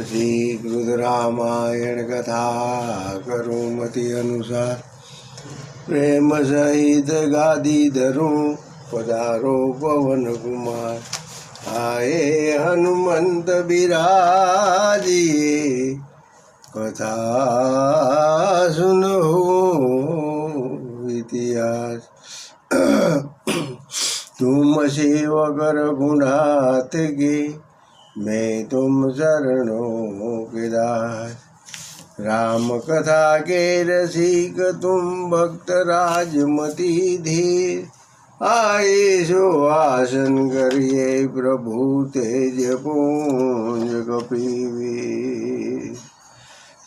શ્રી કૃતરામાયણ કથા કરુમતી અનુસાર પ્રેમ સહિત ગાદી ધરું પધારો પવન કુમાર આએ હનુમંત બિરાજીએ કથા સુનો ઇતિહાસ तुम शिव कर गुणात गे मैं तुम चरणों के दास राम कथा के रसिक तुम भक्त राजमती धीर आए सो आसन करिए प्रभु तेज पूंज कपी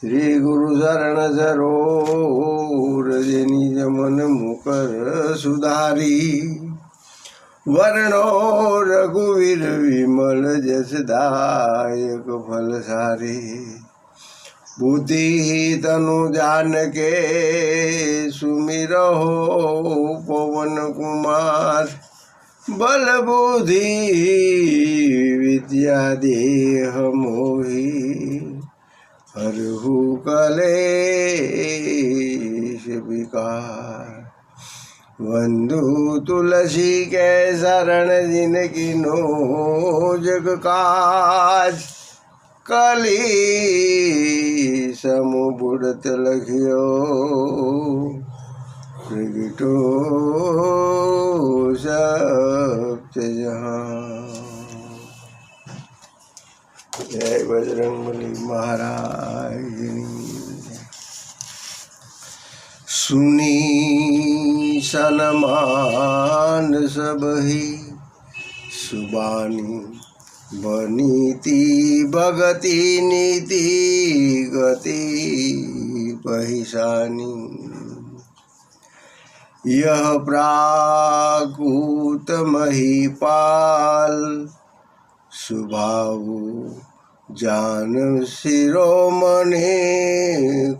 श्री गुरु शरण सरोर जनी जमन मुकर सुधारी વર્ણો રઘુવીર વિમલ જસદાયક ફલ સારી. બુદ્ધિ તનુ જાન કે સુમિરહો પવન કુમાર. બલ બુદ્ધિ વિદ્યા દેહ મોહી. હરહુ કલે વિકાર. વંદુ તુલસી કે શરણ જિનકીનો જગ કાજ કલી बुढ़त લખ્યો. પ્રગટો સપ્ત જહાં જય બજરંગબલી મહારાજની. સુની सनमान सबही सुबानी बनीति भगति नीति गति पहिसानी यह प्राकूत महीपाल सुभाऊ जान शिरोमणि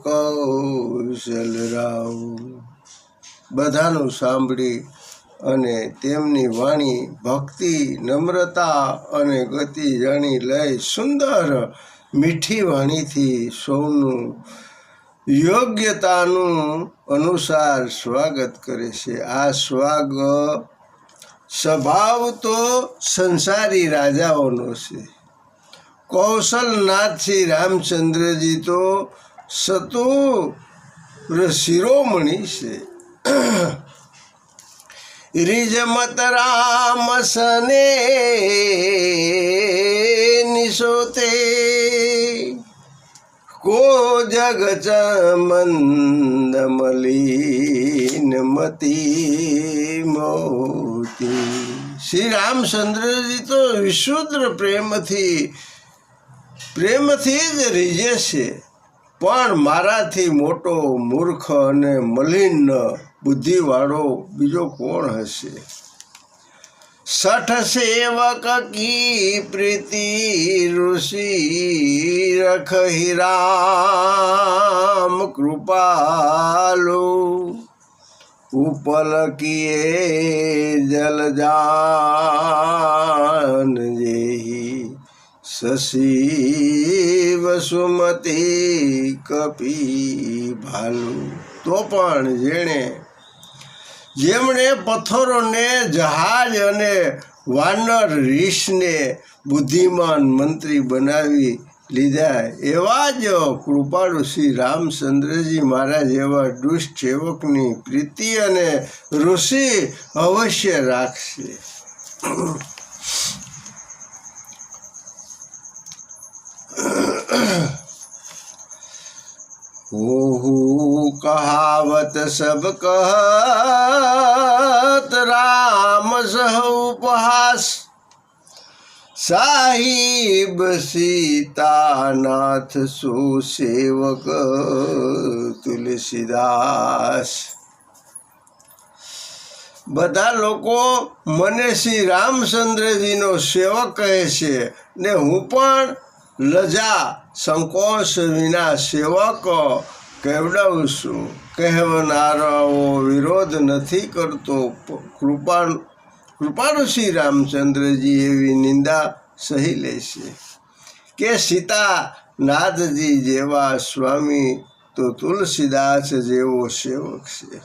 कौशल राऊ બધાનું સાંભળી અને તેમની વાણી ભક્તિ, નમ્રતા અને ગતિ જાણી લઈ સુંદર મીઠી વાણીથી સૌનું યોગ્યતાનું અનુસાર સ્વાગત કરે છે. આ સ્વાગ સ્વભાવ તો સંસારી રાજાઓનો છે. કૌશલનાથ શ્રી રામચંદ્રજી તો સતુ શિરોમણી છે. રિજમત રામ સને નિશોતે કો જગ ચમંદ મલિન મતી મોતી. શ્રી રામચંદ્રજી તો વિશુદ્ધ પ્રેમથી પ્રેમથી જ રીજે છે. પણ મારાથી મોટો મૂર્ખ અને મલિન બુદ્ધિવાળો બીજો કોણ હશે? સઠ સેવક કી પ્રીતિ ઋષિ રખ હિરામ કૃપાલુ. ઉપલ કિયે જલ જાન જેહી. શશી વસુમતી કપી ભાલુ. તો પણ જેણે જેમણે પથ્થરોને જહાજ અને વાનર રીછને બુદ્ધિમાન મંત્રી બનાવી લીધા, એવા જ કૃપાળુ શ્રી રામચંદ્રજી મહારાજ એવા દુષ્ટ સેવકની પ્રીતિ અને ઋષિ અવશ્ય રાખશે. ओहू कहावत सब कहत राम सह उपहास साहिब सीतानाथ सुसेवक તુલસીદાસ બધા લોકો મને શ્રી રામચંદ્રજીનો સેવક કહે છે ને હું પણ લજા, સંકોચ વિના સેવક કેવડાવું છું. કહેવનારાઓ વિરોધ નથી કરતો. કૃપા કૃપાળુ શ્રી રામચંદ્રજી એવી નિંદા સહી લેશે કે સીતા નાથજી જેવા સ્વામી તો તુલસીદાસ જેવો સેવક છે.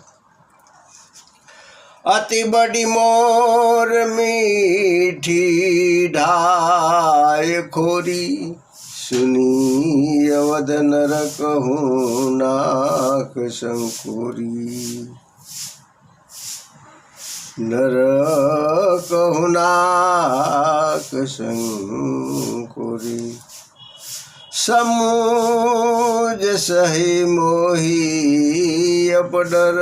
અતિ બડી મોર મીઠી ઢાય ખોરી. સુની અવધ નર કહું નાક શંકુરી નર કહું નાક શંકુરી સમુજ સહી મોહી અપડર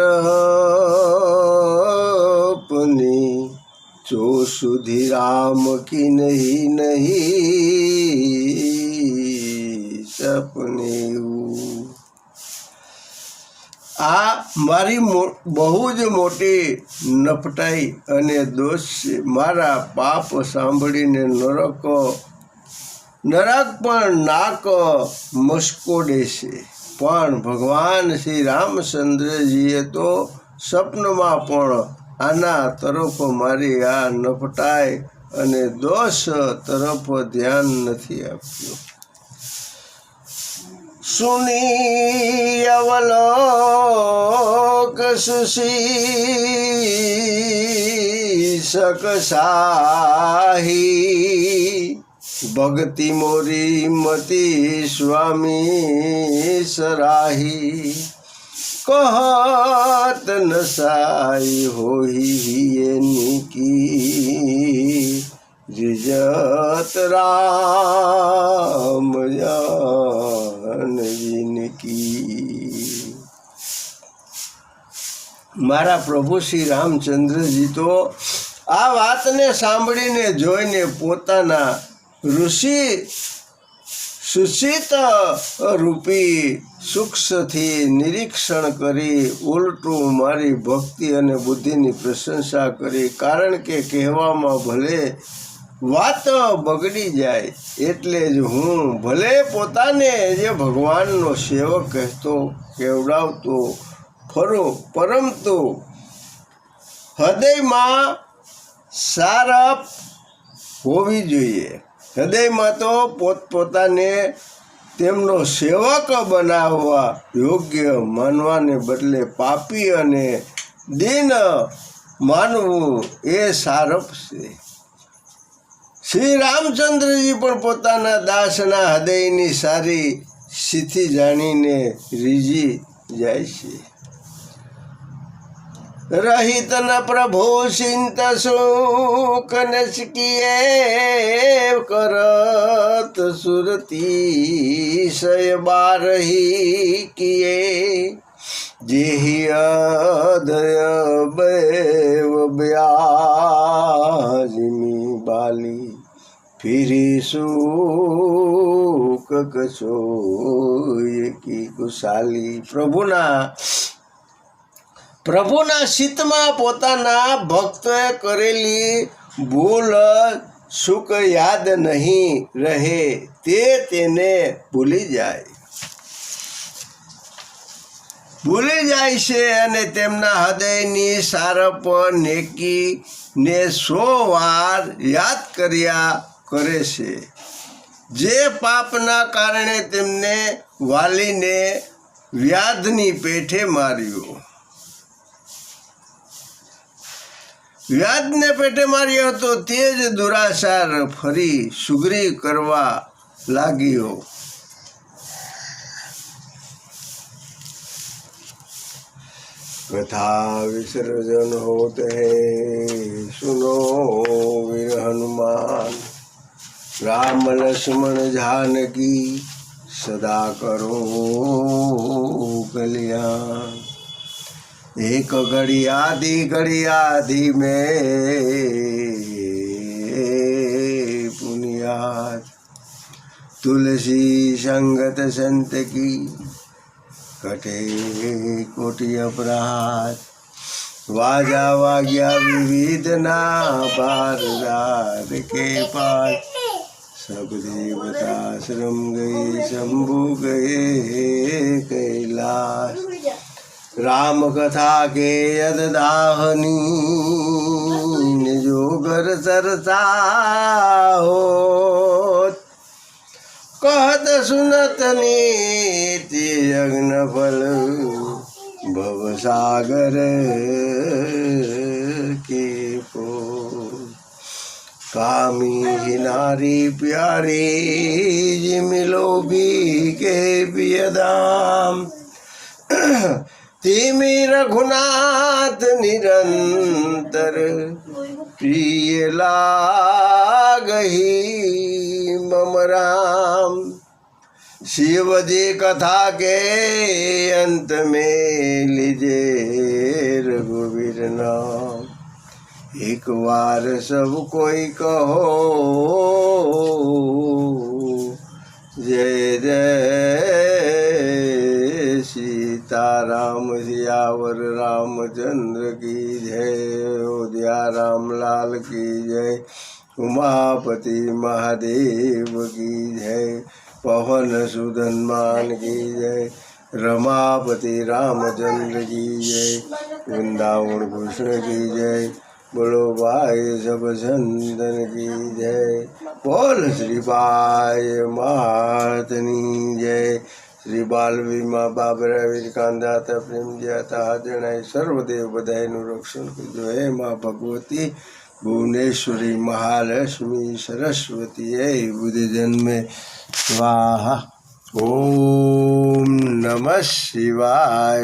પુની જો સુધી રામ કી નહીં નહીં સપને આ મારી બહુ જ મોટી નફટાઈ અને દોષ છે મારા પાપ સાંભળીને નરક નરક પણ નાક મસ્કોડે છે પણ ભગવાન શ્રી રામચંદ્રજીએ તો સ્વપ્નમાં પણ આના તરફ મારી આ નપટાય અને દોષ તરફ ધ્યાન નથી આપ્યું. સુની અવલોક સુશી શકસાહી ભક્તિ મોરી મતી સ્વામી સરાહી. કહત नसाई કી રિજત રામ જાનવીન કી મારા પ્રભુ શ્રી રામચંદ્રજી તો આ વાતને સાંભળીને જોઈને પોતાના ઋષિ સુશીત રૂપી સૂક્ષ્મથી નિરીક્ષણ કરી ઉલટું મારી ભક્તિ અને બુદ્ધિની પ્રશંસા કરી, કારણ કે કહેવામાં ભલે વાત બગડી જાય, એટલે જ હું ભલે પોતાને જે ભગવાનનો સેવક કહેતો, કેવડાવતો, ફરો, પરંતુ હૃદયમાં સારપ હોવી જોઈએ. હૃદયમાં તો પોતપોતાને તેમનો સેવક બનાવવા યોગ્ય માનવાને બદલે પાપી અને દિન માનવું એ સારપ છે. શ્રી રામચંદ્રજી પણ પોતાના દાસના હૃદયની સારી સ્થિતિ જાણીને રીઝી જાય છે. રહિત ન પ્રભુ ચિંત સુખ નચકીએ કરત સુરતી સય બારહી કિયે જેહી અદય બેવ બ્યાજમી બાલી ફિરી સુખ કશો કી કુશાલી. પ્રભુના પ્રભુના શીતમાં પોતાના ભક્તોએ કરેલી ભૂલ સુખ યાદ નહીં રહે તે તેને ભૂલી જાય. ભૂલી જાય છે અને તેમના હૃદયની સારપ નેકી ને સો વાર યાદ કર્યા કરે છે. જે પાપના કારણે તેમને વાલીને વ્યાધની પેઠે માર્યો. વ્યાજને પેટે માર્યો હતો તે જ દુરાસાર ફરી સુગ્રી કરવા લાગ્યો. કથા વિસર્જન હોત હે, સુનો વીર હનુમાન. રામ લક્ષ્મણ જાનકી, સદા કરો કલ્યાણ. एक घड़ी आधी घड़ी आधी में पुनियाद तुलसी संगत संत की कटे कोटि अपराध। वाजा वाग्या विविध ना रात के पास सब देवता श्रम गए, शंभु गए, कैलाश। રામકથા કે યદાહની જોગર સરસા હોત કહત સુનતની તે યજ્ઞ ફલ ભવસાગર કે પો કામી નારી પ્યારી મિલો બી કે પિયદામ तिमी रघुनाथ निरंतर प्रिय लागही मम राम। शिव जी कथा के अंत में लीजे रघुवीर नाम। एक बार सब कोई कहो, जय जय। सीताराम सियावर, रामचंद्र की जय अयोध्या राम लाल की जय, उमापति महादेव की जय, पवन सुधनमान की जय, रमापति रामचंद्र की जय, वृंदावन कृष्ण की जय, बोलो भाई सब संतन की जय, बोल श्री बाय महातनी जय। શ્રી બાલવીમાં બાબરા વીરકાંદાતા પ્રેમ જ્યાતા જણાય સર્વદેવ બધાયનું રક્ષણ કરજો હે મા ભગવતી, ભુવનેશ્વરી મહાલક્ષ્મી સરસ્વતી, હે બુદ્ધ જન્મે. સ્વાહા ઓમ નમઃ શિવાય.